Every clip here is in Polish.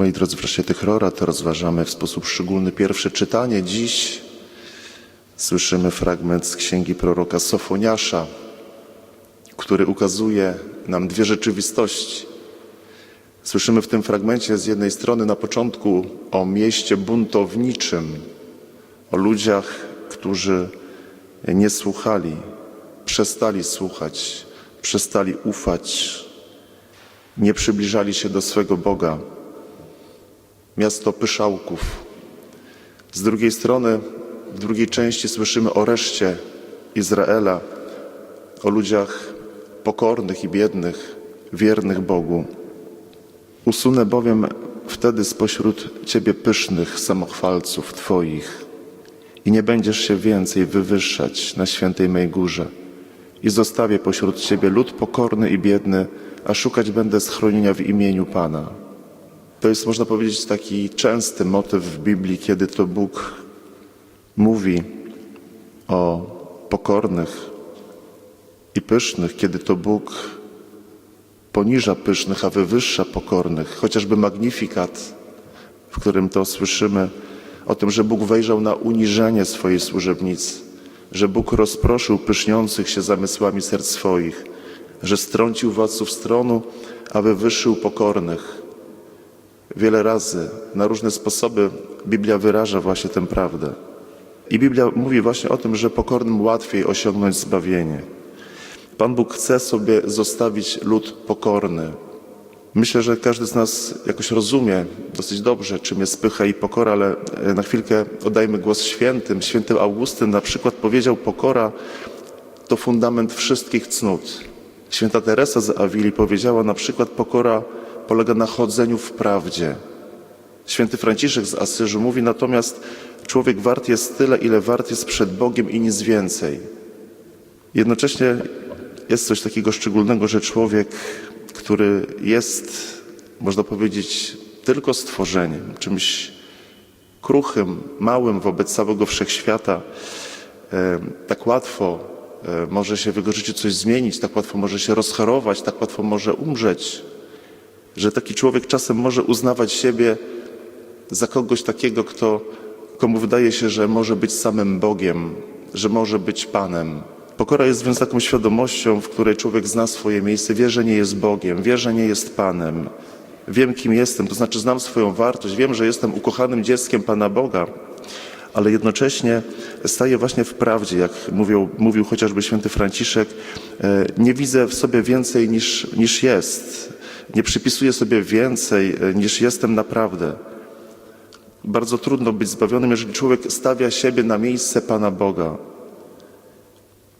Moi drodzy, w czasie tych rora to rozważamy w sposób szczególny pierwsze czytanie. Dziś słyszymy fragment z księgi proroka Sofoniasza, który ukazuje nam dwie rzeczywistości. Słyszymy w tym fragmencie z jednej strony na początku o mieście buntowniczym, o ludziach, którzy nie słuchali, przestali słuchać, przestali ufać, nie przybliżali się do swego Boga. Miasto pyszałków. Z drugiej strony, w drugiej części słyszymy o reszcie Izraela, o ludziach pokornych i biednych, wiernych Bogu. Usunę bowiem wtedy spośród Ciebie pysznych samochwalców Twoich i nie będziesz się więcej wywyższać na świętej mej górze. I zostawię pośród Ciebie lud pokorny i biedny, a szukać będę schronienia w imieniu Pana. To jest, można powiedzieć, taki częsty motyw w Biblii, kiedy to Bóg mówi o pokornych i pysznych, kiedy to Bóg poniża pysznych, a wywyższa pokornych. Chociażby magnifikat, w którym to słyszymy o tym, że Bóg wejrzał na uniżenie swojej służebnicy, że Bóg rozproszył pyszniących się zamysłami serc swoich, że strącił władców stronu, a wywyższył pokornych. Wiele razy, na różne sposoby Biblia wyraża właśnie tę prawdę. I Biblia mówi właśnie o tym, że pokornym łatwiej osiągnąć zbawienie. Pan Bóg chce sobie zostawić lud pokorny. Myślę, że każdy z nas jakoś rozumie dosyć dobrze, czym jest pycha i pokora, ale e, na chwilkę oddajmy głos świętym. Święty Augustyn na przykład powiedział: Pokora to fundament wszystkich cnót. Święta Teresa z Awili powiedziała na przykład: Pokora polega na chodzeniu w prawdzie. Święty Franciszek z Asyżu mówi natomiast: Człowiek wart jest tyle, ile wart jest przed Bogiem i nic więcej. Jednocześnie jest coś takiego szczególnego, że człowiek, który jest, można powiedzieć, tylko stworzeniem, czymś kruchym, małym wobec całego wszechświata, e, tak łatwo e, może się w jego życiu coś zmienić, tak łatwo może się rozchorować, tak łatwo może umrzeć, że taki człowiek czasem może uznawać siebie za kogoś takiego, kto, komu wydaje się, że może być samym Bogiem, że może być Panem. Pokora jest więc taką świadomością, w której człowiek zna swoje miejsce, wie, że nie jest Bogiem, wie, że nie jest Panem. Wiem, kim jestem, to znaczy znam swoją wartość, wiem, że jestem ukochanym dzieckiem Pana Boga, ale jednocześnie staję właśnie w prawdzie, jak mówił, mówił chociażby święty Franciszek, e, nie widzę w sobie więcej niż, niż jest, nie przypisuję sobie więcej e, niż jestem naprawdę. Bardzo trudno być zbawionym, jeżeli człowiek stawia siebie na miejsce Pana Boga.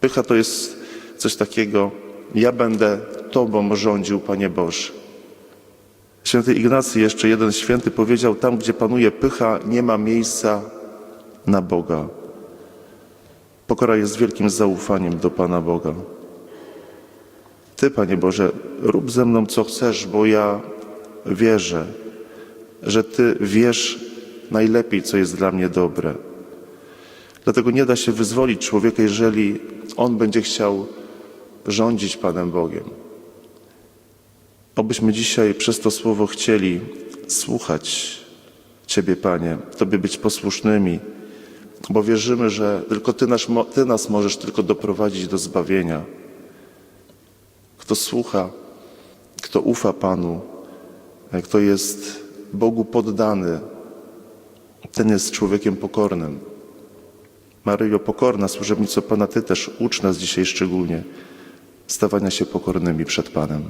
Pycha to jest coś takiego, ja będę Tobą rządził, Panie Boże. Święty Ignacy, jeszcze jeden święty powiedział, tam gdzie panuje pycha, nie ma miejsca na Boga. Pokora jest wielkim zaufaniem do Pana Boga. Ty, Panie Boże, rób ze mną co chcesz, bo ja wierzę, że Ty wiesz najlepiej, co jest dla mnie dobre. Dlatego nie da się wyzwolić człowieka, jeżeli on będzie chciał rządzić Panem Bogiem. Obyśmy dzisiaj przez to słowo chcieli słuchać Ciebie, Panie, Tobie być posłusznymi, bo wierzymy, że tylko Ty nas, Ty nas możesz tylko doprowadzić do zbawienia. Kto słucha, kto ufa Panu, kto jest Bogu poddany, ten jest człowiekiem pokornym. Maryjo, pokorna służebnico Pana, Ty też ucz nas dzisiaj szczególnie stawania się pokornymi przed Panem.